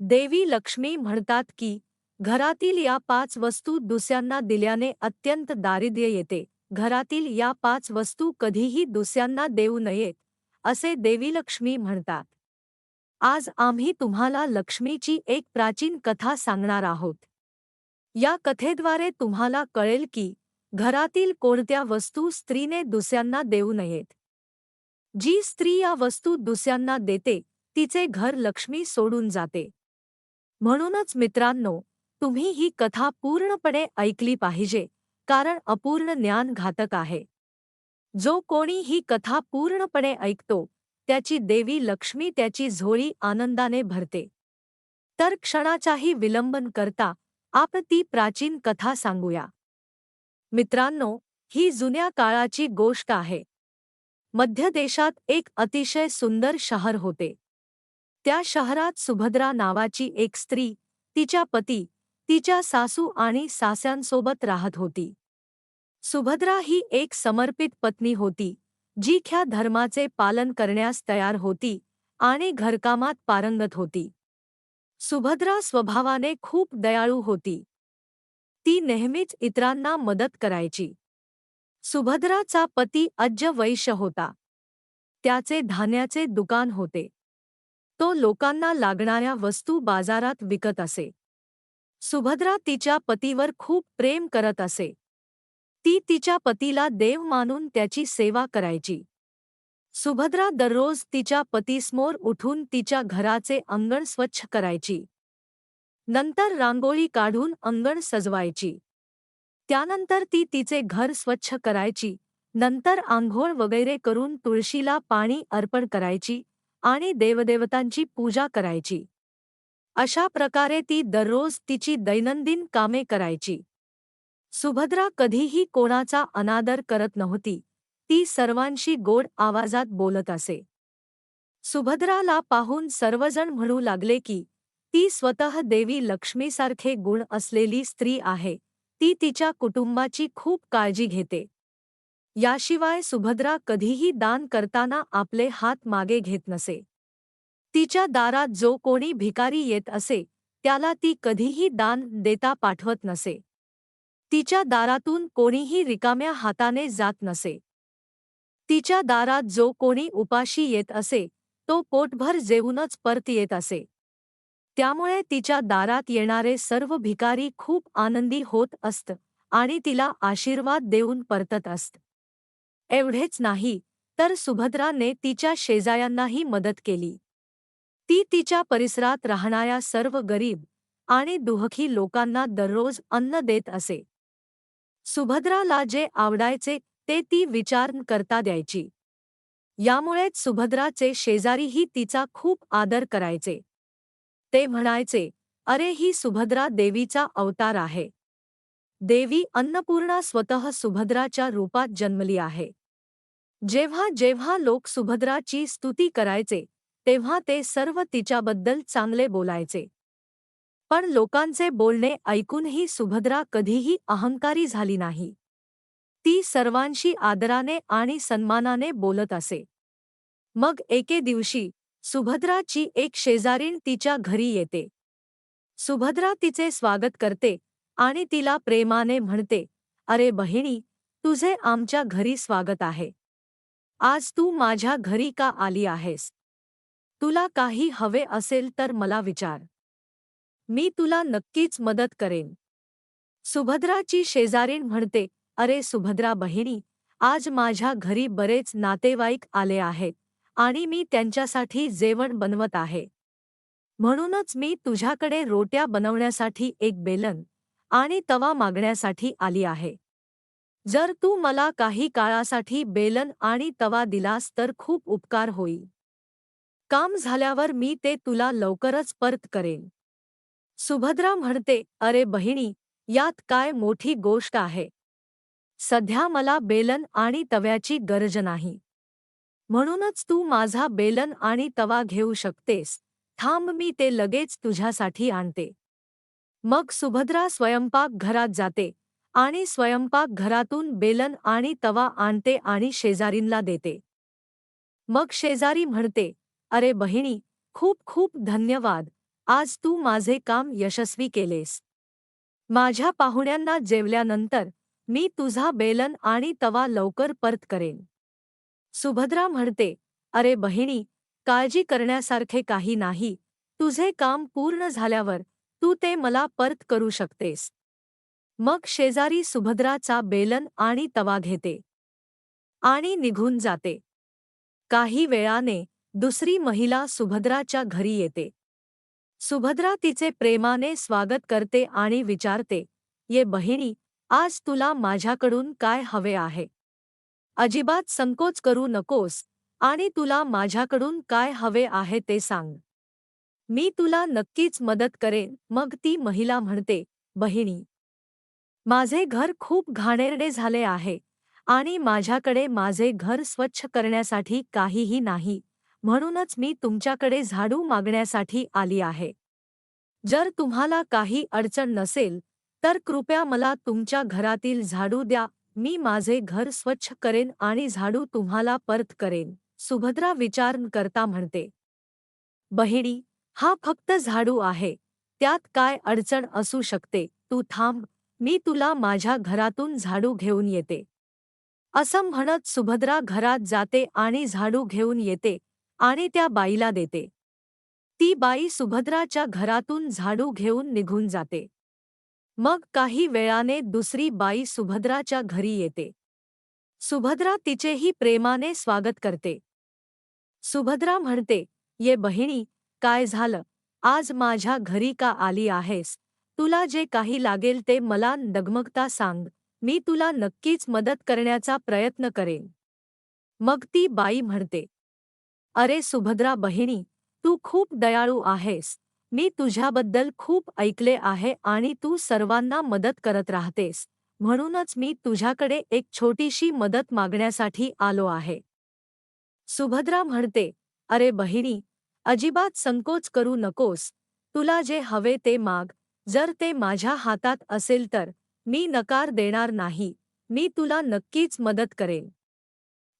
देवी लक्ष्मी म्हणतात की घरातील या पाच वस्तू दुसऱ्यांना दिल्याने अत्यंत दारिद्र्य येते. घरातील या पाच वस्तू कधीही दुसऱ्यांना देऊ नयेत असे देवी लक्ष्मी म्हणतात. आज आम्ही तुम्हाला लक्ष्मीची एक प्राचीन कथा सांगणार आहोत. या कथेद्वारे तुम्हाला कळेल की घरातील कोणत्या वस्तू स्त्रीने दुसऱ्यांना देऊ नयेत. जी स्त्री या वस्तू दुसऱ्यांना देते तिचे घर लक्ष्मी सोडून जाते. म्हणूनच मित्रांनो तुम्ही ही कथा पूर्णपणे ऐकली पाहिजे कारण अपूर्ण ज्ञान घातक आहे. जो कोणी ही कथा पूर्णपणे ऐकतो त्याची देवी लक्ष्मी त्याची झोळी आनंदाने भरते. तर क्षणाचाही विलंबन करता आपण ती प्राचीन कथा सांगूया. मित्रांनो ही जुन्या काळाची गोष्ट आहे. मध्य देशात एक अतिशय सुंदर शहर होते. त्या शहरात सुभद्रा नावाची एक स्त्री तिच्या पती तिच्या सासू आणि सास्यांसोबत राहत होती. सुभद्रा ही एक समर्पित पत्नी होती जी ख्या धर्माचे पालन करण्यास तयार होती आणि घरकामात पारंगत होती. सुभद्रा स्वभावाने खूप दयाळू होती. ती नेहमीच इतरांना मदत करायची. सुभद्राचा पती अज्ज वैश्य होता. त्याचे धान्याचे दुकान होते. तो लोकांना लागणाऱ्या वस्तू बाजारात विकत असे. सुभद्रा तिच्या पतीवर खूप प्रेम करत असे. ती तिच्या पतीला देव मानून त्याची सेवा करायची. सुभद्रा दररोज तिच्या पतीसमोर उठून तिच्या घराचे अंगण स्वच्छ करायची. नंतर रांगोळी काढून अंगण सजवायची. त्यानंतर ती तिचे घर स्वच्छ करायची. नंतर आंघोळ वगैरे करून तुळशीला पाणी अर्पण करायची. आणि देवदेवतांची पूजा करायची. अशा प्रकारे ती दररोज तिची दैनंदिन कामे करायची. सुभद्रा कधीही कोणाचा अनादर करत नव्हती. ती सर्वांशी गोड आवाजात बोलत असे. सुभद्राला पाहून सर्वजण म्हणू लागले की ती स्वतः देवी लक्ष्मीसारखे गुण असलेली स्त्री आहे. ती तिच्या कुटुंबाची खूप काळजी घेते. याशिवाय सुभद्रा कधीही दान करताना आपले हात मागे घेत नसे. तिच्या दारात जो कोणी भिकारी येत असे त्याला ती कधीही दान देता पाठवत नसे. तिच्या दारातून कोणीही रिकाम्या हाताने जात नसे. तिच्या दारात जो कोणी उपाशी येत असे तो पोटभर जेवूनच परत येत असे. त्यामुळे तिच्या दारात येणारे सर्व भिकारी खूप आनंदी होत असत आणि तिला आशीर्वाद देऊन परतत असत. एवढेच नाही तर सुभद्राने तिच्या शेजायांनाही मदत केली. ती तिच्या परिसरात राहणाऱ्या सर्व गरीब आणि दुहखी लोकांना दररोज अन्न देत असे. सुभद्राला जे आवडायचे ते ती विचार करता द्यायची. यामुळेच सुभद्राचे शेजारीही तिचा खूप आदर करायचे. ते म्हणायचे अरे ही सुभद्रा देवीचा अवतार आहे. देवी अन्नपूर्णा स्वतः सुभद्राच्या रूपात जन्मली आहे. जेव्हा जेव्हा लोक सुभद्राची स्तुती करायचे तेव्हा ते सर्व तिच्याबद्दल चांगले बोलायचे. पण लोकांचे बोलणे ऐकूनही सुभद्रा कधीही अहंकारी झाली नाही. ती सर्वांशी आदराने आणि सन्मानाने बोलत असे. मग एके दिवशी सुभद्राची एक शेजारीण तिच्या घरी येते. सुभद्रा तिचे स्वागत करते आणि तिला प्रेमाने म्हणते अरे बहिणी तुझे आमच्या घरी स्वागत आहे. आज तू माझ्या घरी का आली आहेस? तुला काही हवे असेल तर मला विचार. मी तुला नक्कीच मदत करेन. सुभद्राची शेजारीण म्हणते अरे सुभद्रा बहिणी आज माझ्या घरी बरेच नातेवाईक आले आहेत आणि मी त्यांच्यासाठी जेवण बनवत आहे. म्हणूनच मी तुझ्याकडे रोट्या बनवण्यासाठी एक बेलन आणि तवा मागण्यासाठी आली आहे. जर तू मला काही काळासाठी बेलन आणि तवा दिलास तर खूप उपकार होईल. काम झाल्यावर मी ते तुला लवकरच परत करेन. सुभद्रा म्हणते अरे बहिणी यात काय मोठी गोष्ट आहे. सध्या मला बेलन आणि तव्याची गरज नाही. म्हणूनच तू माझा बेलन आणि तवा घेऊ शकतेस. थांब मी ते लगेच तुझ्यासाठी आणते. मग सुभद्रा स्वयंपाक घरात जाते. आणि स्वयंपाक घरातून बेलन आणि तवा आणते आणि शेजारींला देते. मग शेजारी म्हणते अरे बहिणी खूप खूप धन्यवाद. आज तू माझे काम यशस्वी केलेस. माझ्या पाहुण्यांना जेवल्यानंतर मी तुझा बेलन आणि तवा लवकर परत करेन. सुभद्रा म्हणते अरे बहिणी काळजी करण्यासारखे काही नाही. तुझे काम पूर्ण झाल्यावर तू ते मला परत करू शकतेस. मग शेजारी सुभद्राचा बेलन आणि तवा घेते. आणि निघून जाते. काही वेळाने दुसरी महिला सुभद्राच्या घरी येते. सुभद्रा तिचे प्रेमाने स्वागत करते आणि विचारते ये बहिणी आज तुला माझ्याकडून काय हवे आहे? अजिबात संकोच करू नकोस आणि तुला माझ्याकडून काय हवे आहे ते सांग. मी तुला नक्कीच मदत करेन. मग ती महिला म्हणते बहिणी माझे घर खूप घाणेरडे झाले आहे आणि माझ्याकडे माझे घर स्वच्छ करण्यासाठी काहीही नाही. म्हणूनच मी तुमच्याकडे झाडू मागण्यासाठी आली आहे. जर तुम्हाला काही अडचण नसेल तर कृपया मला तुमच्या घरातील झाडू द्या. मी माझे घर स्वच्छ करेन आणि झाडू तुम्हाला परत करेन सुभद्रा विचार करता म्हणते. बहिणी हा फक्त झाडू आहे. त्यात काय अडचण असू शकते? तू थांब. मी तुला माझ्या घरातून झाडू घेऊन येते. असं म्हणत सुभद्रा घरात जाते आणि झाडू घेऊन येते आणि त्या बाईला देते. ती बाई सुभद्राच्या घरातून झाडू घेऊन निघून जाते. मग काही वेळाने दुसरी बाई सुभद्राच्या घरी येते. सुभद्रा तिचेही प्रेमाने स्वागत करते. सुभद्रा म्हणते ये बहिणी काय झालं? आज माझ्या घरी का आली आहेस? तुला जे काही लागेल ते मला डगमगता सांग. मी तुला नक्कीच मदत करण्याचा प्रयत्न करेन. मग ती बाई म्हणते. अरे सुभद्रा बहिणी तू खूप दयाळू आहेस. मी तुझ्याबद्दल खूप ऐकले आहे आणि तू सर्वांना मदत करत राहतेस. म्हणूनच मी तुझ्याकडे एक छोटीशी मदत मागण्यासाठी आलो आहे. सुभद्रा म्हणते. अरे बहिणी अजिबात संकोच करू नकोस. तुला जे हवे ते माग. जर ते माझ्या हातात असेल तर मी नकार देणार नाही. मी तुला नक्कीच मदत करेन.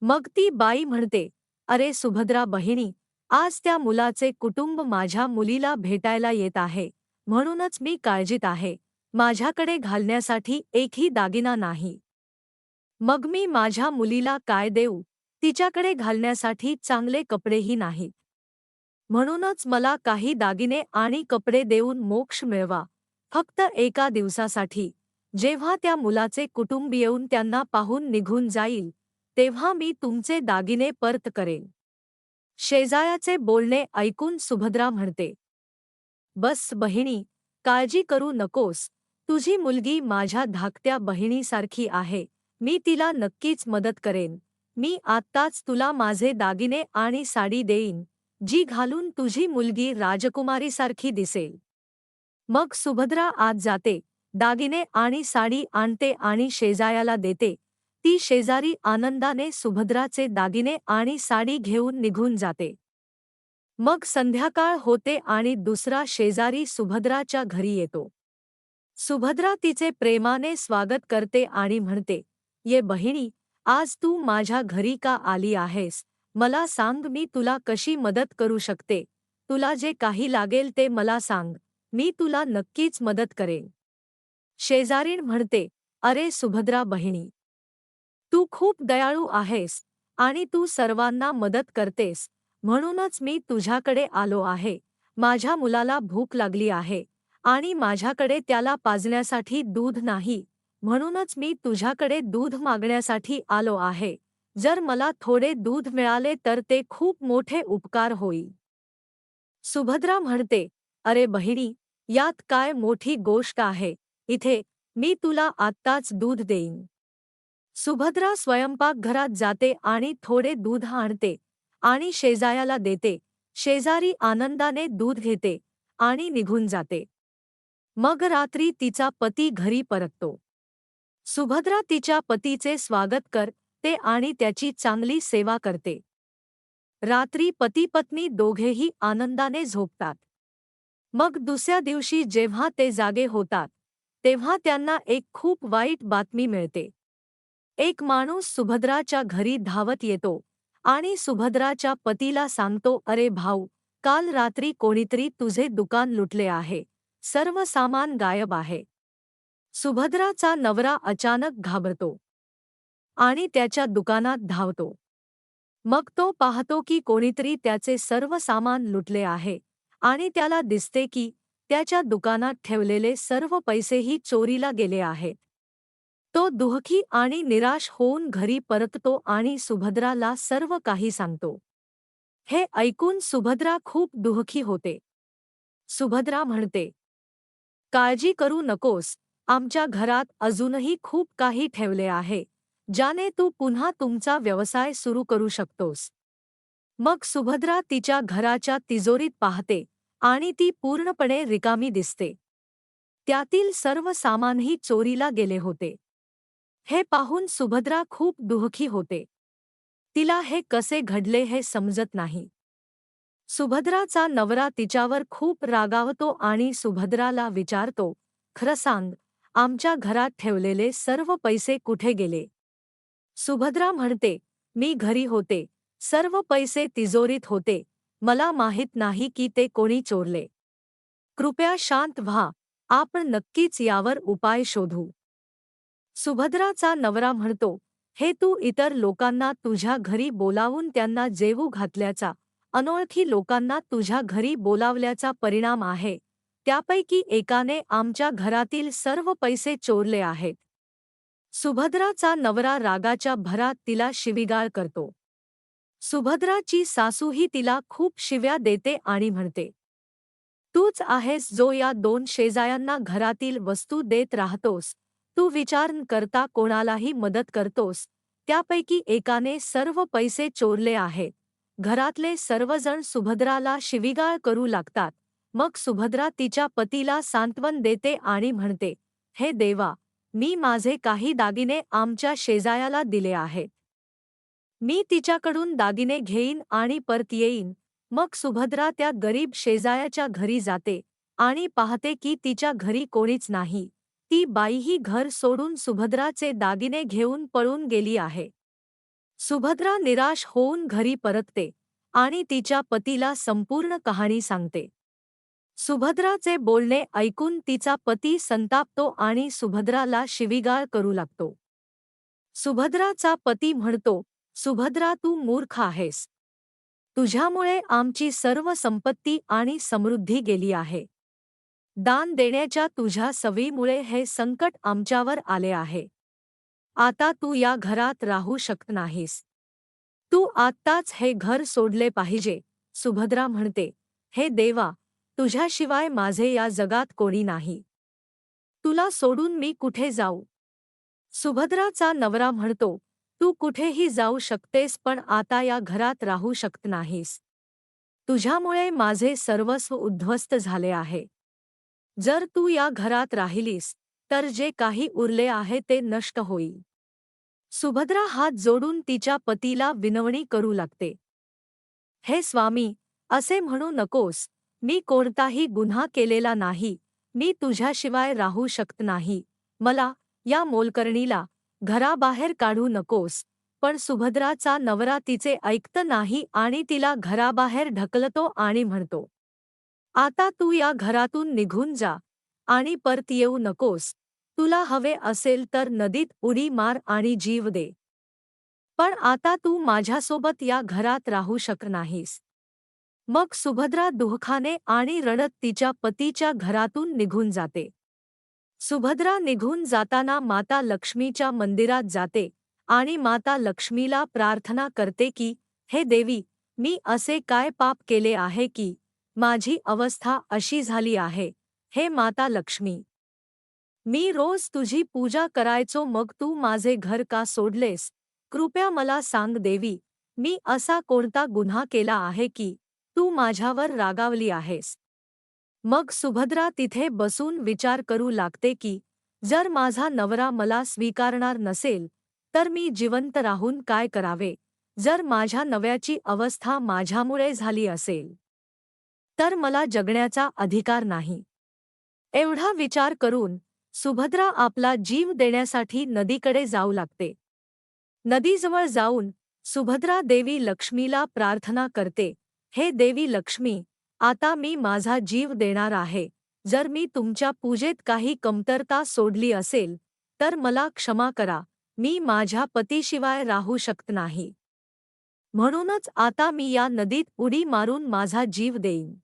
मग ती बाई म्हणते अरे सुभद्रा बहिणी आज त्या मुलाचे कुटुंब माझ्या मुलीला भेटायला येत आहे. म्हणूनच मी काळजीत आहे. माझ्याकडे घालण्यासाठी एकही दागिना नाही. मग मी माझ्या मुलीला काय देऊ? तिच्याकडे घालण्यासाठी चांगले कपडेही नाहीत म्हणूनच मला काही दागिने आणि कपडे देऊन मोक्ष मिळवा. फक्त एका दिवसासाठी. जेव्हा त्या मुलाचे कुटुंब येऊन त्यांना पाहून निघून जाईल तेव्हा मी तुमचे दागिने परत करेन. शेजायाचे बोलणे ऐकून सुभद्रा म्हणते. बस बहिणी काळजी करू नकोस. तुझी मुलगी माझ्या धाकट्या बहिणीसारखी आहे. मी तिला नक्कीच मदत करेन. मी आत्ताच तुला माझे दागिने आणि साडी देईन. जी घालून तुझी मुलगी राजकुमारीसारखी दिसेल. मग सुभद्रा आत जाते दागिने आणि साडी आणते आणि शेजायाला देते. ती शेजारी आनंदाने सुभद्राचे दागिने आणि साडी घेऊन निघून जाते. मग संध्याकाळ होते आणि दुसरा शेजारी सुभद्राच्या घरी येतो. सुभद्रा तिचे प्रेमाने स्वागत करते आणि म्हणते ये बहिणी आज तू माझ्या घरी का आली आहेस? मला सांग मी तुला कशी मदत करू शकते. तुला जे काही लागेल ते मला सांग. मी तुला नक्कीच मदत करेन. शेजारीण म्हणते अरे सुभद्रा बहिणी तू खूप दयाळू आहेस आणि तू सर्वांना मदत करतेस. म्हणूनच मी तुझ्याकडे आलो आहे. माझ्या मुलाला भूक लागली आहे आणि माझ्याकडे त्याला पाजण्यासाठी दूध नाही. म्हणूनच मी तुझ्याकडे दूध मागण्यासाठी आलो आहे. जर मला थोडे दूध मिळाले तर ते खूप मोठे उपकार होईल. सुभद्रा म्हणते अरे बहिणी यात काय मोठी गोष्ट आहे? इथे मी तुला आत्ताच दूध देईन. सुभद्रा स्वयंपाकघरात जाते आणि थोडे दूध आणते आणि शेजायाला देते. शेजारी आनंदाने दूध घेते आणि निघून जाते. मग रात्री तिचा पती घरी परततो. सुभद्रा तिच्या पतीचे स्वागत कर ते आणि त्याची चांगली सेवा करते. रात्री पती पत्नी दोघेही आनंदाने झोपतात. मग दुसऱ्या दिवशी जेव्हा ते जागे होतात तेव्हा त्यांना एक खूप वाईट बातमी मिळते. एक माणूस सुभद्राच्या घरी धावत येतो आणि सुभद्राच्या पतीला सांगतो अरे भाऊ काल रात्री कोणीतरी तुझे दुकान लुटले आहे. सर्व सामान गायब आहे. सुभद्राचा नवरा अचानक घाबरतो. आणि त्याच्या दुकानात धावतो. मग तो पाहतो की कोणीतरी त्याचे सर्व सामान लुटले आहे आणि त्याला दिसते की त्याच्या दुकानात ठेवलेले सर्व पैसेही चोरीला गेले आहेत. तो दुःखी आणि निराश होऊन घरी परततो आणि सुभद्राला सर्व काही सांगतो. हे ऐकून सुभद्रा खूप दुःखी होते. सुभद्रा म्हणते काळजी करू नकोस. आमच्या घरात अजूनही खूप काही ठेवले आहे. ज्याने तू पुन्हा तुमचा व्यवसाय सुरू करू शकतोस. मग सुभद्रा तिच्या घराच्या तिजोरीत पाहते आणि ती पूर्णपणे रिकामी दिसते. त्यातील सर्व सामानही चोरीला गेले होते. हे पाहून सुभद्रा खूप दुःखी होते. तिला हे कसे घडले हे समजत नाही. सुभद्राचा नवरा तिच्यावर खूप रागावतो आणि सुभद्राला विचारतो खरं सांग आमच्या घरात ठेवलेले सर्व पैसे कुठे गेले? सुभद्रा म्हणते मी घरी होते. सर्व पैसे तिजोरीत होते. मला माहीत नाही की ते कोणी चोरले. कृपया शांत व्हा. आपण नक्कीच यावर उपाय शोधू. सुभद्राचा नवरा म्हणतो हे तू इतर लोकांना तुझ्या घरी बोलावून त्यांना जेवू घातल्याचा अनोळखी लोकांना तुझ्या घरी बोलावल्याचा परिणाम आहे. त्यापैकी एकाने आमच्या घरातील सर्व पैसे चोरले आहेत. सुभद्राचा नवरा रागाच्या भरात तिला शिविगाळ करतो. सुभद्राची सासूही तिला खूप शिव्या देते आणि म्हणते तूच आहेस जो या दोन शेजायांना घरातील वस्तू देत राहतोस. तू विचार न करता कोणालाही मदत करतोस. त्यापैकी एकाने सर्व पैसे चोरले आहेत. घरातले सर्वजण सुभद्राला शिविगाळ करू लागतात. मग सुभद्रा तिच्या पतीला सांत्वन देते आणि म्हणते हे देवा मी माझे काही दागिने आमच्या शेजायाला दिले आहेत. मी तिच्याकडून दागिने घेईन आणि परत येईन. मग सुभद्रा त्या गरीब शेजायाच्या घरी जाते आणि पाहते की तिच्या घरी कोणीच नाही. ती बाईही घर सोडून सुभद्राचे दागिने घेऊन पळून गेली आहे. सुभद्रा निराश होऊन घरी परतते आणि तिच्या पतीला संपूर्ण कहाणी सांगते. सुभद्राचे बोलणे ऐकून तिचा पती संतापतो आणि सुभद्राला शिविगाळ करू लागतो. सुभद्राचा पती म्हणतो सुभद्रा तू मूर्ख आहेस. तुझ्यामुळे आमची सर्व संपत्ती आणि समृद्धी गेली आहे. दान देण्याच्या तुझ्या सवयीमुळे हे संकट आमच्यावर आले आहे. आता तू या घरात राहू शकत नाहीस. तू आत्ताच हे घर सोडले पाहिजे सुभद्रा म्हणते. हे देवा तुझ्याशिवाय माझे या जगात कोणी नाही. तुला सोडून मी कुठे जाऊ? सुभद्राचा नवरा म्हणतो तू कुठेही जाऊ शकतेस पण आता या घरात राहू शकत नाहीस. तुझ्यामुळे माझे सर्वस्व उद्ध्वस्त झाले आहे. जर तू या घरात राहिलीस तर जे काही उरले आहे ते नष्ट होईल सुभद्रा हात जोडून तिच्या पतीला विनवणी करू लागते. हे स्वामी असे म्हणू नकोस. मी कोणताही गुन्हा केलेला नाही. मी तुझ्याशिवाय राहू शकत नाही. मला या मोलकर्णीला घराबाहेर काढू नकोस. पण सुभद्राचा नवरा तिचे ऐकत नाही आणि तिला घराबाहेर ढकलतो आणि म्हणतो आता तू या घरातून निघून जा आणि परत येऊ नकोस. तुला हवे असेल तर नदीत उडी मार आणि जीव दे. पण आता तू माझ्यासोबत या घरात राहू शक नाहीस. मग सुभद्रा दुहखाने आणि रडत तिच्या पतीच्या घरातून निघून जाते. सुभद्रा निघून जाताना माता लक्ष्मीच्या मंदिरात जाते आणि माता लक्ष्मीला प्रार्थना करते की हे देवी मी असे काय पाप केले आहे की माझी अवस्था अशी झाली आहे. हे माता लक्ष्मी. मी रोज तुझी पूजा करायचो मग तू माझे घर का सोडलेस? कृपया मला सांग देवी मी असा कोणता गुन्हा केला आहे की तू माझ्यावर रागावली आहेस. मग सुभद्रा तिथे बसून विचार करू लागते की जर माझा नवरा मला स्वीकारणार नसेल तर मी जिवंत राहून काय करावे? जर माझ्या नव्याची अवस्था माझ्यामुळे झाली असेल तर मला जगण्याचा अधिकार नाही. एवढा विचार करून सुभद्रा आपला जीव देण्यासाठी नदीकडे जाऊ लागते. नदीजवळ जाऊन सुभद्रा देवी लक्ष्मीला प्रार्थना करते. हे देवी लक्ष्मी आता मी माझा जीव देणार आहे. जर मी तुमच्या पूजेत काही कमतरता सोडली असेल तर मला क्षमा करा. मी माझ्या पतीशिवाय राहू शकत नाही. म्हणूनच आता मी या नदीत उडी मारून माझा जीव देईन.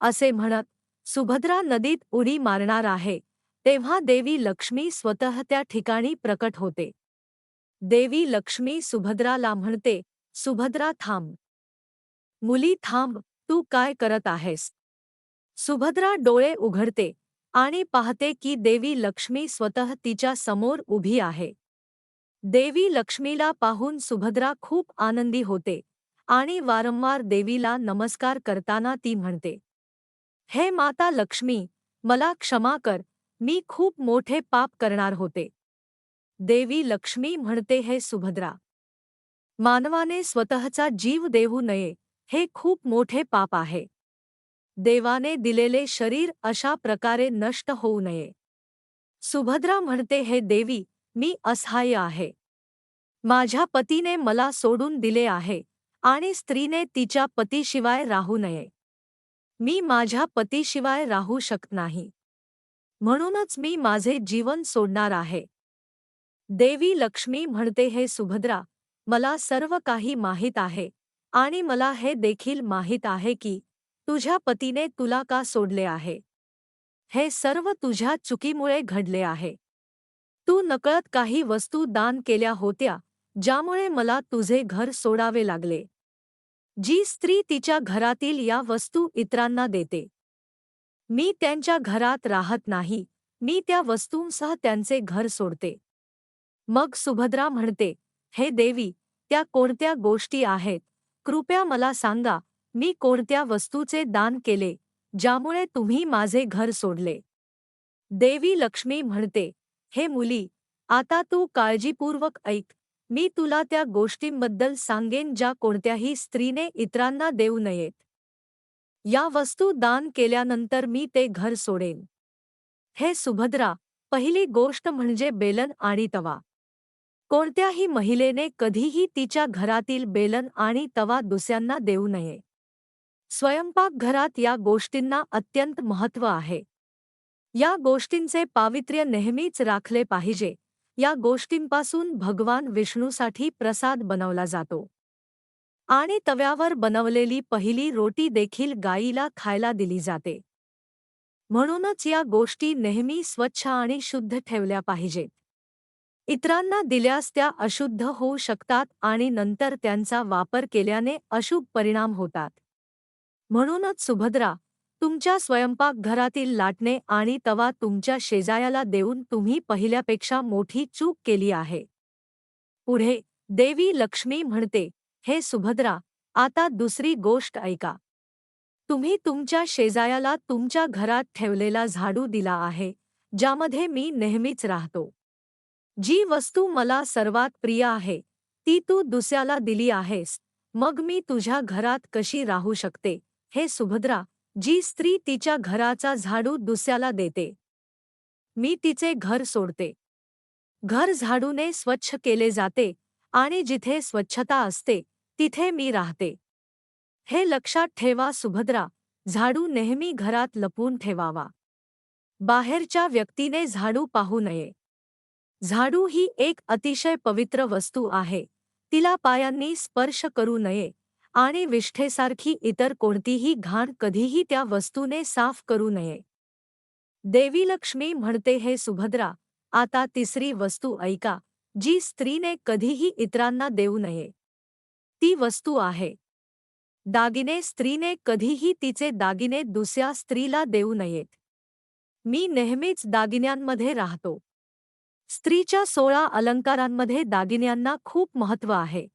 असे म्हणत सुभद्रा नदीत उडी मारणार आहे. तेव्हा देवी लक्ष्मी स्वतः त्या ठिकाणी प्रकट होते. देवी लक्ष्मी सुभद्राला म्हणते सुभद्रा थांब. मुली थांब तू काय करत आहेस? सुभद्रा डोळे उघडते आणि पाहते की देवी लक्ष्मी स्वतः तिच्या समोर उभी आहे. देवी लक्ष्मीला पाहून सुभद्रा खूप आनंदी होते आणि वारंवार देवीला नमस्कार करताना ती म्हणते हे माता लक्ष्मी मला क्षमा कर मी खूप मोठे पाप करणार होते. देवी लक्ष्मी म्हणते हे सुभद्रा मानवाने स्वतःचा जीव देऊ नये हे खूप मोठे पाप आहे. देवाने दिलेले शरीर अशा प्रकारे नष्ट होऊ नये. सुभद्रा म्हणते हे देवी मी असहाय्य आहे. माझ्या पतीने मला सोडून दिले आहे आणि स्त्रीने तिच्या पतीशिवाय राहू नये. मी माझ्या पतीशिवाय राहू शकत नाही. म्हणूनच मी माझे जीवन सोडणार आहे. देवी लक्ष्मी म्हणते हे सुभद्रा मला सर्व काही माहीत आहे. आणि मला हे देखील माहीत आहे की तुझ्या पतीने तुला का सोडले आहे? हे सर्व तुझ्या चुकीमुळे घडले आहे. तू नकळत काही वस्तू दान केल्या होत्या ज्यामुळे मला तुझे घर सोडावे लागले. जी स्त्री तिच्या घरातील या वस्तू इतरांना देते. मी त्यांच्या घरात राहत नाही मी त्या वस्तूंसह त्यांचे घर सोडते. मग सुभद्रा म्हणते हे देवी त्या कोणत्या गोष्टी आहेत कृपया मला सांगा मी कोणत्या वस्तूचे दान केले ज्यामुळे तुम्ही माझे घर सोडले? देवी लक्ष्मी म्हणते हे मुली आता तू काळजीपूर्वक ऐक मी तुला त्या गोष्टींबद्दल सांगेन ज्या कोणत्याही स्त्रीने इतरांना देऊ नयेत. या वस्तू दान केल्यानंतर मी ते घर सोडेन. हे सुभद्रा पहिली गोष्ट म्हणजे बेलन आणि तवा. कोणत्याही महिलेने कधीही तिच्या घरातील बेलन आणि तवा दुसऱ्यांना देऊ नये. स्वयंपाकघरात या गोष्टींना अत्यंत महत्त्व आहे. या गोष्टींचे पावित्र्य नेहमीच राखले पाहिजे. या गोष्टींपासून भगवान विष्णूसाठी प्रसाद बनवला जातो. आणि तव्यावर बनवलेली पहिली रोटी देखील गायीला खायला दिली जाते. म्हणूनच या गोष्टी नेहमी स्वच्छ आणि शुद्ध ठेवल्या पाहिजेत. इतरांना दिल्यास त्या अशुद्ध होऊ शकतात आणि नंतर त्यांचा वापर केल्याने अशुभ परिणाम होतात. म्हणूनच सुभद्रा तुमच्या स्वयंपाकघरातील लाटणे आणि तवा तुमच्या शेजायाला देऊन तुम्ही पहिल्यापेक्षा मोठी चूक केली आहे. पुढे देवी लक्ष्मी म्हणते हे सुभद्रा आता दुसरी गोष्ट ऐका. तुम्ही तुमच्या शेजायाला तुमच्या घरात ठेवलेला झाडू दिला आहे ज्यामध्ये मी नेहमीच राहतो. जी वस्तू मला सर्वात प्रिय आहे ती तू दुसऱ्याला दिली आहेस मग मी तुझ्या घरात कशी राहू शकते? हे सुभद्रा जी स्त्री तिच्या घराचा झाडू दुसऱ्याला देते. मी तिचे घर सोडते. घर झाडूने स्वच्छ केले जाते आणि जिथे स्वच्छता असते तिथे मी राहते. हे लक्षात ठेवा सुभद्रा झाडू नेहमी घरात लपून ठेवावा. बाहेरच्या व्यक्तीने झाडू पाहू नये. झाडू ही एक अतिशय पवित्र वस्तू आहे. तिला पायांनी स्पर्श करू नये आणि विष्ठेसारखी इतर कोणतीही घाण कधीही त्या वस्तूने साफ करू नये. देवी लक्ष्मी म्हणते हे सुभद्रा आता तिसरी वस्तू ऐका जी स्त्रीने कधीही इतरांना देऊ नये. ती वस्तू आहे. दागिने स्त्रीने कधीही तिचे दागिने दुसऱ्या स्त्रीला देऊ नयेत. मी नेहमीच दागिन्यांमध्ये राहतो. स्त्रीच्या सोळा अलंकारांमध्ये दागिन्यांना खूप महत्त्व आहे.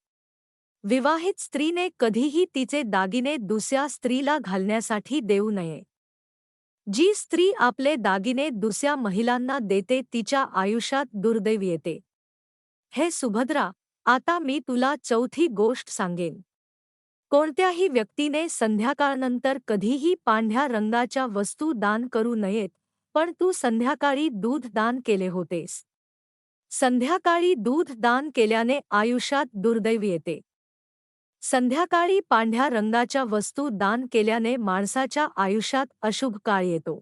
विवाहित स्त्रीने कधीही तिचे दागिने दुसऱ्या स्त्रीला घालण्यासाठी देऊ नये. जी स्त्री आपले दागिने दुसऱ्या महिलांना देते तिच्या आयुष्यात दुर्दैव येते. हे सुभद्रा आता मी तुला चौथी गोष्ट सांगेन. कोणत्याही व्यक्तीने संध्याकाळनंतर कधीही पांढ्या रंगाच्या वस्तू दान करू नयेत पण तू संध्याकाळी दूध दान केले होतेस. संध्याकाळी दूध दान केल्याने आयुष्यात दुर्दैव येते. संध्याकाळी पांढऱ्या रंगाच्या वस्तू दान केल्याने माणसाच्या आयुष्यात अशुभ काळ येतो.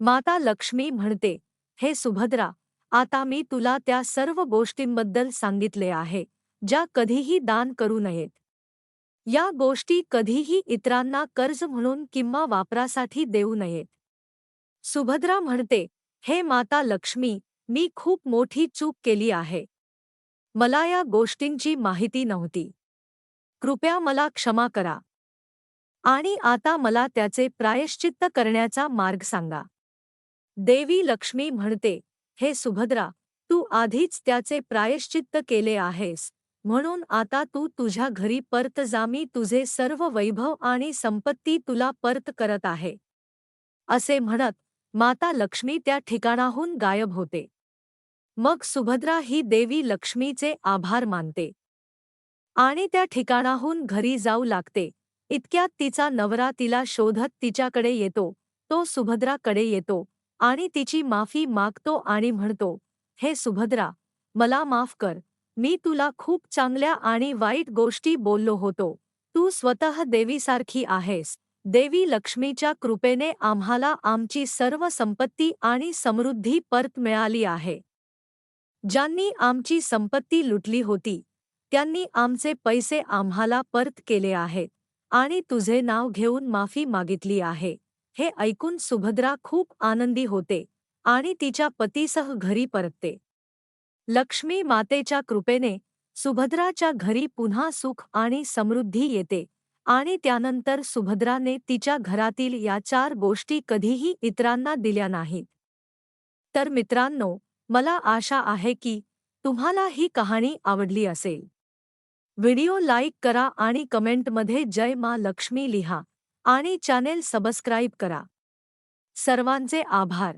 माता लक्ष्मी म्हणते हे सुभद्रा आता मी तुला त्या सर्व गोष्टींबद्दल सांगितले आहे ज्या कधीही दान करू नयेत. या गोष्टी कधीही इतरांना कर्ज म्हणून किंवा वापरासाठी देऊ नयेत. सुभद्रा म्हणते हे माता लक्ष्मी मी खूप मोठी चूक केली आहे. मला या गोष्टींची माहिती नव्हती. कृपया मला क्षमा करा. आणि आता मला त्याचे प्रायश्चित्त करण्याचा मार्ग सांगा. देवी लक्ष्मी म्हणते हे सुभद्रा तू आधीच त्याचे प्रायश्चित्त केले आहेस. म्हणून आता तू तुझ्या घरी परत जा. मी तुझे सर्व वैभव आणि संपत्ती तुला परत करत आहे. असे म्हणत माता लक्ष्मी त्या ठिकाणाहून गायब होते. मग सुभद्रा ही देवी लक्ष्मीचे आभार मानते. आणि त्या ठिकाणाहून घरी जाऊ लागते. इतक्यात तिचा नवरा तिला शोधत तिच्याकडे येतो. तो सुभद्राकडे येतो. आणि तिची माफी मागतो आणि म्हणतो हे सुभद्रा मला माफ कर. मी तुला खूप चांगल्या आणि वाईट गोष्टी बोललो होतो. तू स्वतः देवीसारखी आहेस. देवी लक्ष्मीच्या कृपेने आम्हाला आमची सर्व संपत्ती आणि समृद्धी परत मिळाली आहे. ज्यांनी आमची संपत्ती लुटली होती त्यांनी आमचे पैसे आम्हाला परत केले आहेत आणि तुझे नाव घेऊन माफी मागितली आहे. हे ऐकून सुभद्रा खूप आनंदी होते आणि तिच्या पतीसह घरी परतते. लक्ष्मी मातेच्या कृपेने सुभद्राच्या घरी पुन्हा सुख आणि समृद्धी येते आणि त्यानंतर सुभद्राने तिच्या घरातील या चार गोष्टी कधीही इतरांना दिल्या नाहीत. तर मित्रांनो मला आशा आहे की तुम्हाला ही कहाणी आवडली असेल. व्हिडिओ लाईक करा आणि कमेंटमध्ये जय मा लक्ष्मी लिहा आणि चॅनेल सबस्क्राईब करा. सर्वांचे आभार.